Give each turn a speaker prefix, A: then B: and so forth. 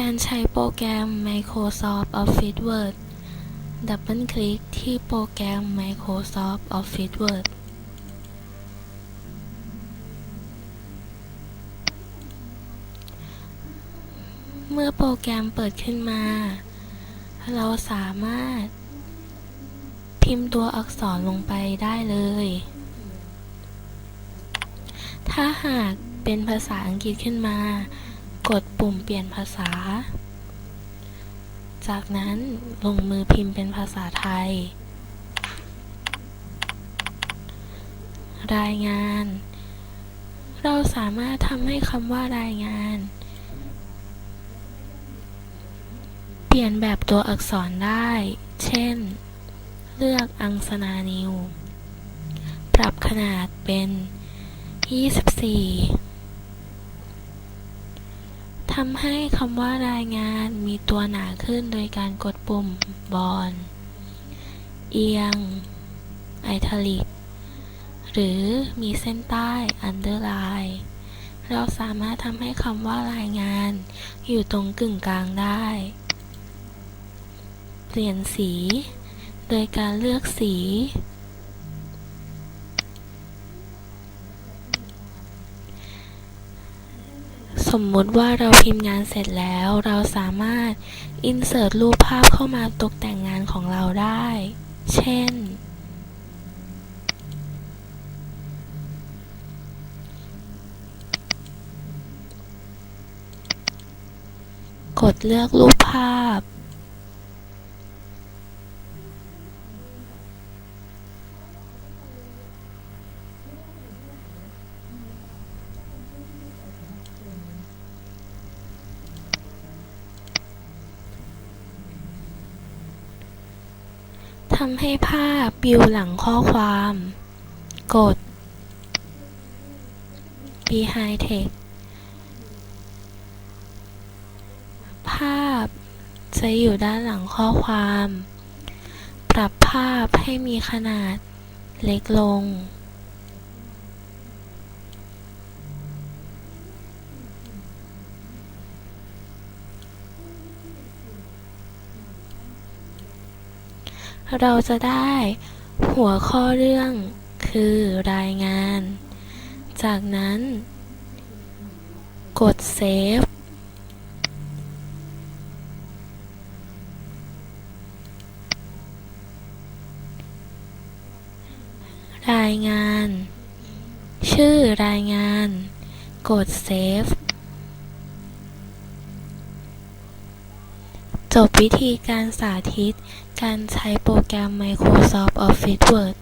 A: การใช้โปรแกรม Microsoft Office Word ดับเบิลคลิกที่โปรแกรม Microsoft Office Word เมื่อโปรแกรมเปิดขึ้นมา เราสามารถ พิมพ์ตัวอักษรลงไปได้เลย ถ้าหากเป็นภาษาอังกฤษขึ้นมา กดปุ่มเปลี่ยนภาษา จากนั้นลงมือพิมพ์เป็นภาษาไทย รายงาน เราสามารถทำให้คำว่ารายงาน เปลี่ยนแบบตัวอักษรได้ เช่น เลือกอังสนานิว ปรับขนาดเป็น 24 ทำให้คำว่ารายงานมีตัวหนาขึ้นโดยการกดปุ่มบอลเอียง ไอทาลิก หรือมีเส้นใต้ underline เราสามารถทำให้คำว่ารายงาน อยู่ตรงกึ่งกลางได้ เปลี่ยนสี โดยการเลือกสี สมมติว่าเราพิมพ์งานเสร็จแล้ว เราสามารถ insert รูปภาพเข้ามาตกแต่งงานของเราได้ เช่น กดเลือกรูปภาพำให้ภาพบิวหลังข้อความ กด behind text ภาพจะอยู่ด้านหลังข้อความ ปรับภาพให้มีขนาดเล็กลง เราจะได้ หัวข้อเรื่อง คือรายงาน จากนั้น กดเซฟรายงาน ชื่อรายงาน กดเซฟ บวิธีการสาธิตการใช้โปรแกรม Microsoft Office Word